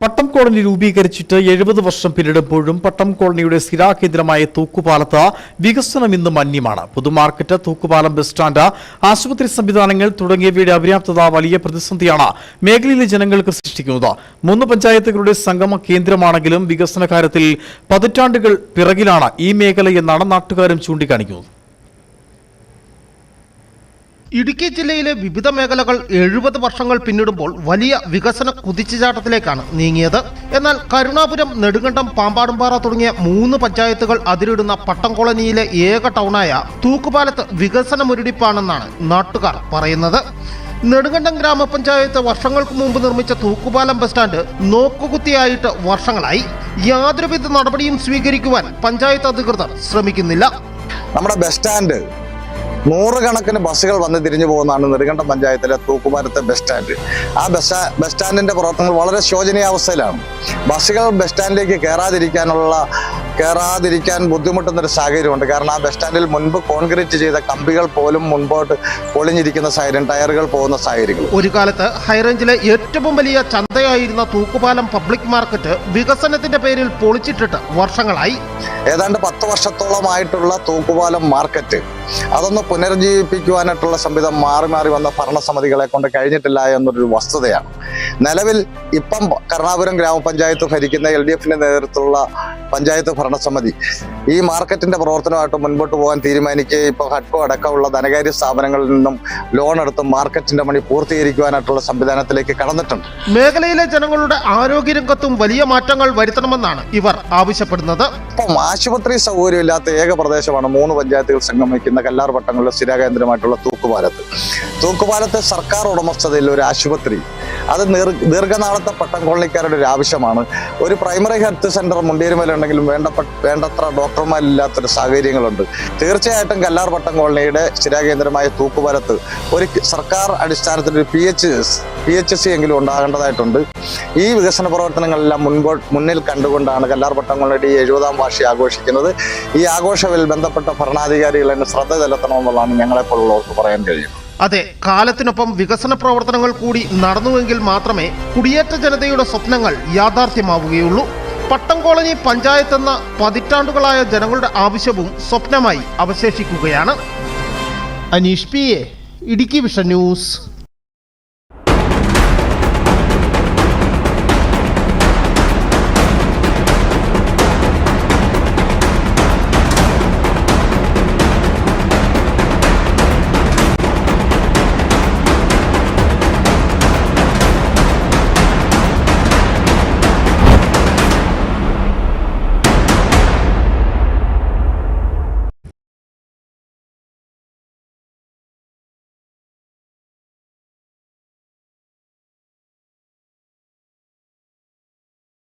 പട്ടം colony രൂപീകരിച്ചിട്ട് എഴുപത് വർഷം പിന്നിടുമ്പോഴും പട്ടം കോളനിയുടെ സ്ഥിരാകേന്ദ്രമായ തൂക്കുപാലത്ത് വികസനം ഇന്ന് മന്യമാണ്. പൊതുമാർക്കറ്റ് തൂക്കുപാലം ബസ് സ്റ്റാൻഡ് ആശുപത്രി സംവിധാനങ്ങൾ തുടങ്ങിയവയുടെ അപര്യാപ്തത വലിയ പ്രതിസന്ധിയാണ് മേഖലയിലെ ജനങ്ങൾക്ക് സൃഷ്ടിക്കുന്നത്. മൂന്ന് പഞ്ചായത്തുകളുടെ സംഗമ കേന്ദ്രമാണെങ്കിലും വികസന കാര്യത്തിൽ പതിറ്റാണ്ടുകൾ പിറകിലാണ് ഈ മേഖല എന്നാണ് നാട്ടുകാരും ചൂണ്ടിക്കാണിക്കുന്നത്. ഇടുക്കി ജില്ലയിലെ വിവിധ മേഖലകൾ എഴുപത് വർഷങ്ങൾ പിന്നിടുമ്പോൾ വലിയ വികസന കുതിച്ചുചാട്ടത്തിലേക്കാണ് നീങ്ങിയത്. എന്നാൽ കരുണാപുരം നെടുങ്കണ്ടം പാമ്പാടുംപാറ തുടങ്ങിയ മൂന്ന് പഞ്ചായത്തുകൾ അതിരിടുന്ന പട്ടം കോളനിയിലെ ഏക ടൗണായ തൂക്കുപാലത്ത് വികസന മുരടിപ്പാണെന്നാണ് നാട്ടുകാർ പറയുന്നത്. നെടുങ്കണ്ടം ഗ്രാമപഞ്ചായത്ത് വർഷങ്ങൾക്ക് മുമ്പ് നിർമ്മിച്ച തൂക്കുപാലം ബസ് സ്റ്റാൻഡ് നോക്കുകുത്തിയായിട്ട് വർഷങ്ങളായി. യാതൊരുവിധ നടപടിയും സ്വീകരിക്കുവാൻ പഞ്ചായത്ത് അധികൃതർ ശ്രമിക്കുന്നില്ല. നമ്മുടെ ബസ് സ്റ്റാൻഡ് നൂറുകണക്കിന് ബസ്സുകൾ വന്ന് തിരിഞ്ഞു പോകുന്നതാണ് നെടുങ്കണ്ടം പഞ്ചായത്തിലെ തൂക്കുപാലത്തെ ബസ് സ്റ്റാൻഡ് ആ ബസ് ബസ് സ്റ്റാൻഡിന്റെ പ്രവർത്തനങ്ങൾ വളരെ ശോചനീയാവസ്ഥയിലാണ്. ബസ്സുകൾ ബസ് സ്റ്റാൻഡിലേക്ക് കയറാതിരിക്കാനുള്ള കയറാതിരിക്കാൻ ബുദ്ധിമുട്ടുന്ന ഒരു സാഹചര്യമുണ്ട്. കാരണം ആ ബസ് സ്റ്റാൻഡിൽ മുൻപ് കോൺക്രീറ്റ് ചെയ്ത കമ്പികൾ പോലും മുൻപോട്ട് പൊളിഞ്ഞിരിക്കുന്ന സാഹചര്യം ടയറുകൾ പോകുന്ന സാഹചര്യങ്ങൾ. ഒരു കാലത്ത് ഹൈറേഞ്ചിലെ ഏറ്റവും വലിയ ചന്തയായിരുന്ന തൂക്കുപാലം പബ്ലിക് മാർക്കറ്റ് വികസനത്തിന്റെ പേരിൽ പൊളിച്ചിട്ടിട്ട് വർഷങ്ങളായി. ഏതാണ്ട് പത്ത് വർഷത്തോളമായിട്ടുള്ള തൂക്കുപാലം മാർക്കറ്റ് അതൊന്ന് പുനരുജ്ജീവിപ്പിക്കുവാനായിട്ടുള്ള സംവിധം മാറി മാറി വന്ന ഭരണസമിതികളെ കൊണ്ട് കഴിഞ്ഞിട്ടില്ല എന്നൊരു വസ്തുതയാണ്. നിലവിൽ ഇപ്പം കരുണാപുരം ഗ്രാമപഞ്ചായത്ത് ഭരിക്കുന്ന എൽ ഡി എഫിന്റെ നേതൃത്വത്തിലുള്ള പഞ്ചായത്ത് ഭരണസമിതി. ഈ മാർക്കറ്റിന്റെ പ്രവർത്തനമായിട്ട് മുൻപോട്ട് പോകാൻ തീരുമാനിക്കുകയും ഇപ്പോൾ ഹഡ്കോ അടക്കമുള്ള ധനകാര്യ സ്ഥാപനങ്ങളിൽ നിന്നും ലോൺ എടുത്ത് മാർക്കറ്റിന്റെ പണി പൂർത്തീകരിക്കുവാനായിട്ടുള്ള സംവിധാനത്തിലേക്ക് കടന്നിട്ടുണ്ട്. മേഖലയിലെ ജനങ്ങളുടെ ആരോഗ്യരംഗത്തും വലിയ മാറ്റങ്ങൾ വരുത്തണമെന്നാണ് ഇവർ ആവശ്യപ്പെടുന്നത്. ഇപ്പം ആശുപത്രി സൗകര്യമില്ലാത്ത ഏക പ്രദേശമാണ് മൂന്ന് പഞ്ചായത്തുകൾ സംഗമിക്കുന്ന കല്ലാർ പട്ടങ്ങളുടെ സ്ഥിരകേന്ദ്രമായിട്ടുള്ള തൂക്കുപാലത്ത്. തൂക്കുപാലത്തെ സർക്കാർ ഉടമസ്ഥതയിൽ ഒരു ആശുപത്രി. അത് ദീർഘനാളത്തെ പട്ടം കോളനിക്കാരുടെ ഒരു ആവശ്യമാണ്. ഒരു പ്രൈമറി ഹെൽത്ത് സെന്റർ മുണ്ടേരുമേലുണ്ടെങ്കിലും വേണ്ട വേണ്ടത്ര ഡോക്ടർമാരില്ലാത്തൊരു സാഹചര്യങ്ങളുണ്ട്. തീർച്ചയായിട്ടും കല്ലാർ പട്ടം കോളനിയുടെ സ്ഥിരകേന്ദ്രമായ തൂക്കുപരത്ത് ഒരു സർക്കാർ അടിസ്ഥാനത്തിൽ ഒരു P H P H C എങ്കിലും ഉണ്ടാകേണ്ടതായിട്ടുണ്ട്. ഈ വികസന പ്രവർത്തനങ്ങളെല്ലാം മുൻപോ മുന്നിൽ കണ്ടുകൊണ്ടാണ് കല്ലാർ പട്ടം കോളനിയുടെ ഈ എഴുപതാം വാർഷിക ആഘോഷിക്കുന്നത്. ഈ ആഘോഷവിൽ ബന്ധപ്പെട്ട ഭരണാധികാരികൾ എന്നെ ശ്രദ്ധ ചെലുത്തണമെന്നുള്ളതാണ് ഞങ്ങളെപ്പോലുള്ളവർക്ക് പറയാൻ കഴിയുന്നത്. അതെ കാലത്തിനൊപ്പം വികസന പ്രവർത്തനങ്ങൾ കൂടി നടന്നുവെങ്കിൽ മാത്രമേ കുടിയേറ്റ ജനതയുടെ സ്വപ്നങ്ങൾ യാഥാർത്ഥ്യമാവുകയുള്ളൂ. പട്ടം കോളനി പഞ്ചായത്ത് എന്ന പതിറ്റാണ്ടുകളായ ജനങ്ങളുടെ ആവശ്യവും സ്വപ്നമായി അവശേഷിക്കുകയാണ്. Aneesh P A Idukki vision news.